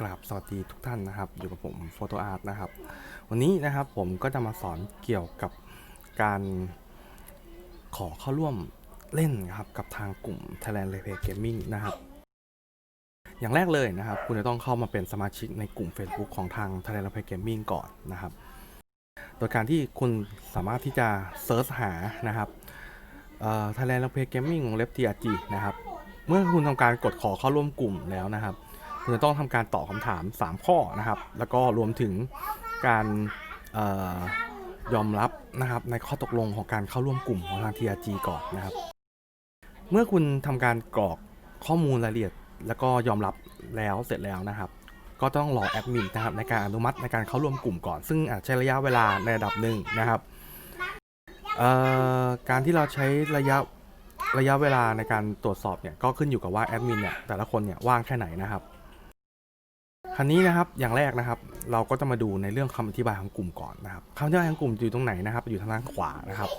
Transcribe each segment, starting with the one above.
กราบสวัสดีทุกท่านนะครับ อยู่กับผมโฟโตอาร์ตนะครับ วันนี้นะครับผมก็จะมาสอนเกี่ยวกับการขอเข้าร่วมเล่นนะครับกับทางกลุ่ม Thailand Replay Gaming นะครับ อย่างแรกเลยนะครับ คุณจะต้องเข้ามาเป็นสมาชิกในกลุ่ม Facebook ของทาง Thailand Replay Gaming ก่อนนะครับ โดยการที่คุณสามารถที่จะเซิร์ชหานะครับเอ่อ Thailand Replay Gaming วงเล็บ TRG นะครับ เมื่อคุณทำการกดขอเข้าร่วมกลุ่มแล้วนะครับ คุณจะต้องทำการตอบคำถาม 3 ข้อนะครับ แล้วก็รวมถึงการออยอมรับนะครับในข้อตกลงของการเข้าร่วมกลุ่มของทาง TRG ก่อนนะครับ เมื่อคุณทำการกรอกข้อมูลรายละเอียด แล้วก็ยอมรับแล้วเสร็จแล้วนะครับ ก็ต้องรอแอดมินนะครับในการอนุมัติในการเข้าร่วมกลุ่มก่อน ซึ่งอาจใช้ระยะเวลาในระดับหนึ่งนะครับการที่เราใช้ระยะระยะเวลาในการตรวจสอบเนี่ยก็ขึ้นอยู่กับว่าแอดมินเนี่ยแต่ละคนเนี่ยว่างแค่ไหนนะครับ คราวนี้นะครับอย่างแรกนะครับ เราก็จะมาดูในเรื่องคำอธิบายของกลุ่มก่อนนะครับคำอธิบายของกลุ่มอยู่ตรงไหนนะครับ อยู่ทางด้านขวานะครับ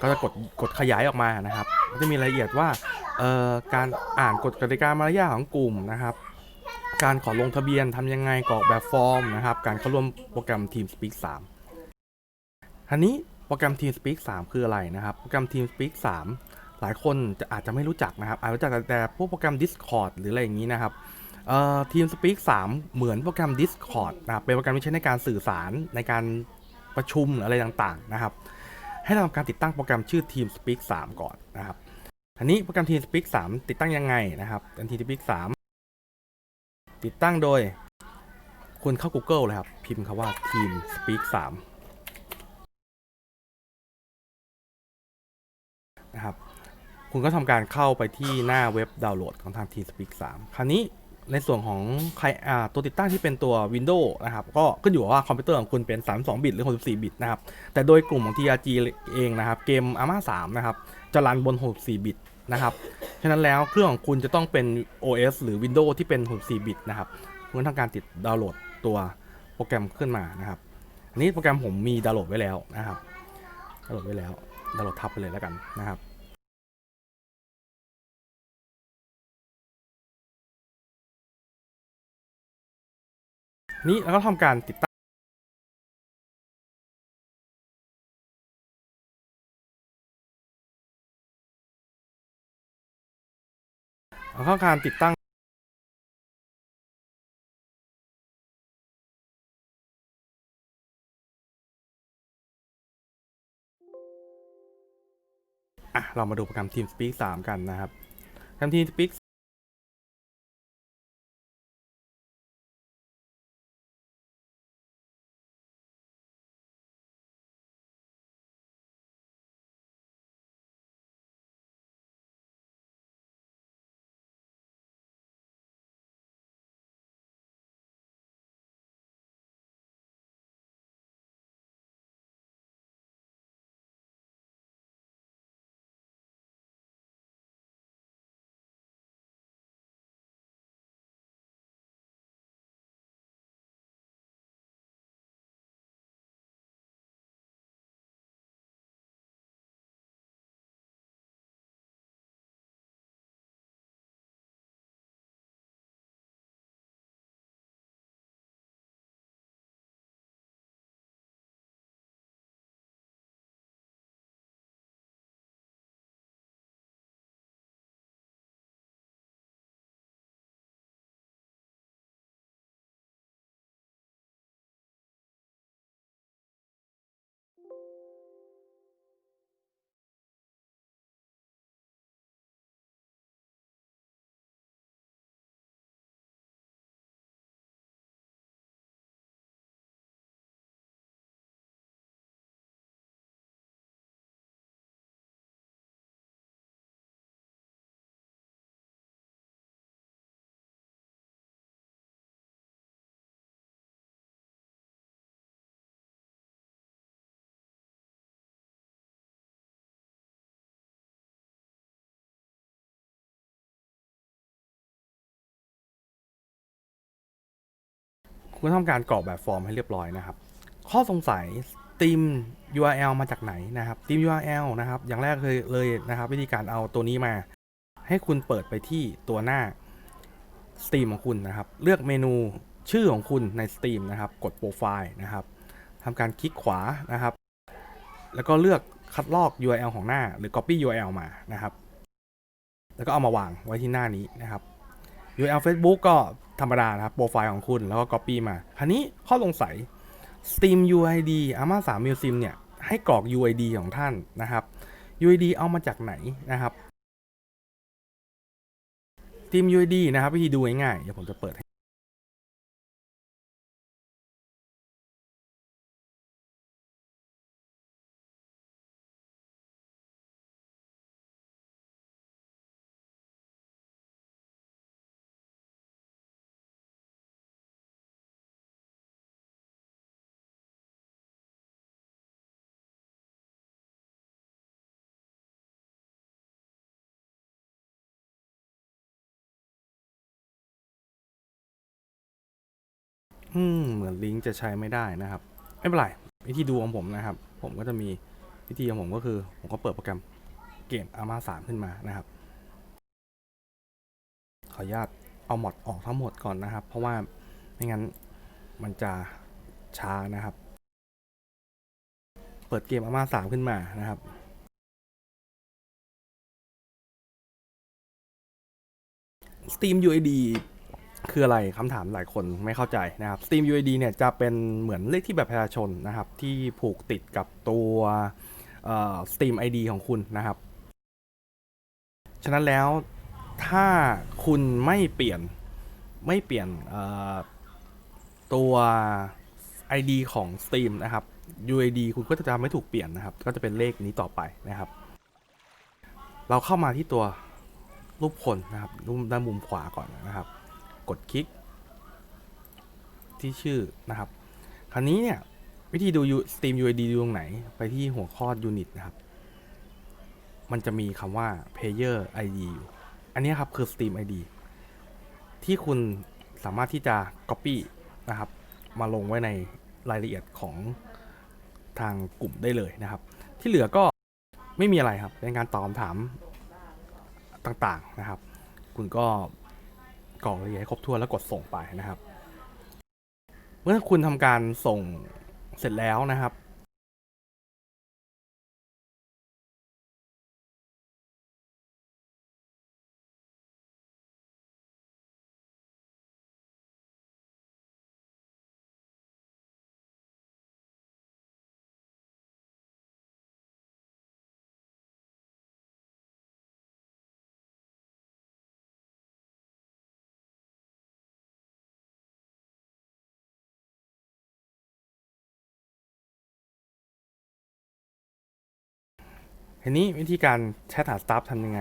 ก็จะกดกดขยายออกมานะครับก็จะมีรายละเอียดว่าเอ่อการอ่านกฎกติกามารยาของกลุ่มนะครับ การขอลงทะเบียนทำยังไงกรอกแบบฟอร์มนะครับ การเข้าร่วมโปรแกรม TeamSpeak 3ทีนี้โปรแกรม TeamSpeak 3 คืออะไรนะครับ โปรแกรม TeamSpeak 3หลายคนจะอาจจะไม่รู้จักนะครับอาจจะรู้จักแต่พวกโปรแกรม Discord หรืออะไรอย่างนี้นะครับ เอ่อ TeamSpeak 3เหมือนโปรแกรม Discord นะครับเป็นโปรแกรมที่ใช้ในการสื่อสารในการประชุมหรืออะไรต่างๆนะครับ ให้เราทำการติดตั้งโปรแกรมชื่อ TeamSpeak 3 ก่อนนะครับอันนี้โปรแกรม TeamSpeak 3 ติดตั้งยังไงนะครับเป็น TeamSpeak 3 ติดตั้งโดยคุณเข้า Google เลยครับ พิมพ์คำว่า TeamSpeak 3นะครับคุณก็ทำการเข้าไปที่หน้าเว็บดาวน์โหลดของทาง TeamSpeak 3 คราวนี้ ในส่วนของใครตัวติดตั้งที่เป็นตัว Windows นะครับ ก็ขึ้นอยู่ว่าคอมพิวเตอร์ของคุณเป็น 32 บิตหรือ 64 บิตนะครับ แต่โดยกลุ่มของ TRG เองนะครับ เกม ARMA 3 นะครับ จะรันบน 64 บิตนะครับ ฉะนั้นแล้วเครื่องของคุณจะต้องเป็น OS หรือ Windows ที่เป็น 64 บิตนะครับคุณก็ทำการติดดาวน์โหลดตัวโปรแกรมขึ้นมานะครับ อันนี้โปรแกรมผมมีดาวน์โหลดไว้แล้วนะครับ ดาวน์โหลดไว้แล้ว ดาวน์โหลดทับไปเลยแล้วกันนะครับ นี่แล้วก็ทำการติดตั้งแล้วก็การติดตั้งอะเรามาดูโปรแกรม TeamSpeak 3 กันนะครับโปรแกรม TeamSpeak คุณทำการกรอกแบบฟอร์มให้เรียบร้อยนะครับ ข้อสงสัยทีม URL มาจากไหนนะครับทีม URL นะครับ อย่างแรกเลยเลยนะครับ วิธีการเอาตัวนี้มา ให้คุณเปิดไปที่ตัวหน้า Steam ของคุณนะครับ เลือกเมนูชื่อของคุณใน Steam นะครับ กดโปรไฟล์นะครับทำการคลิกขวานะครับ แล้วก็เลือกคัดลอก URL ของหน้า หรือ Copy URL มานะครับ แล้วก็เอามาวางไว้ที่หน้านี้นะครับ URL Facebook ก็ ธรรมดานะครับโปรไฟล์ของคุณแล้วก็ Copy มาคราวนี้ข้อสงสัย Steam UID AMA 3 Musim เนี่ยให้กรอก UID ของท่านนะครับ UID เอามาจากไหนนะครับ Steam UID นะครับวิธีดูง่ายๆเดี๋ยวผมจะเปิด อืมเหมือนลิงก์จะใช้ไม่ได้นะครับ ไม่เป็นไรวิธีดูของผมนะครับ ผมก็จะมีวิธีของผมก็คือ ผมก็เปิดโปรแกรมเกมอามาสามขึ้นมานะครับ ขออนุญาตเอาหมดออกทั้งหมดก่อนนะครับ เพราะว่าไม่งั้นมันจะช้านะครับ เปิดเกมอามาสามขึ้นมานะครับ Steam UID คืออะไรคำถามหลายคนไม่เข้าใจนะครับ Steam UID เนี่ยจะเป็นเหมือนเลขที่แบบประชาชนนะครับ ที่ผูกติดกับตัวเอ่อ Steam ID ของคุณนะครับ ฉะนั้นแล้วถ้าคุณไม่เปลี่ยนไม่เปลี่ยนตัว ID ของ Steam นะครับ UID คุณก็จะไม่ถูกเปลี่ยนนะครับ ก็จะเป็นเลขนี้ต่อไปนะครับ เราเข้ามาที่ตัวรูปคนนะครับรูปด้านมุมขวาก่อนนะครับ กดคลิก ที่ชื่อนะครับ คราวนี้เนี่ยวิธีดู Steam UID ดูตรงไหน ไปที่หัวข้อ Unit นะครับ มันจะมีคำว่า Player ID อยู่ อันนี้ครับคือ Steam ID ที่คุณสามารถที่จะ Copy นะครับ มาลงไว้ในรายละเอียดของทางกลุ่มได้เลยนะครับ ที่เหลือก็ไม่มีอะไรครับ เป็นการตอบคำถามต่างๆนะครับ คุณก็ กรอกรายละเอียดให้ครบถ้วนแล้วกดส่งไปนะครับ เมื่อคุณทำการส่งเสร็จแล้วนะครับ ทีนี้วิธีการแชทหาสตาฟทำยังไง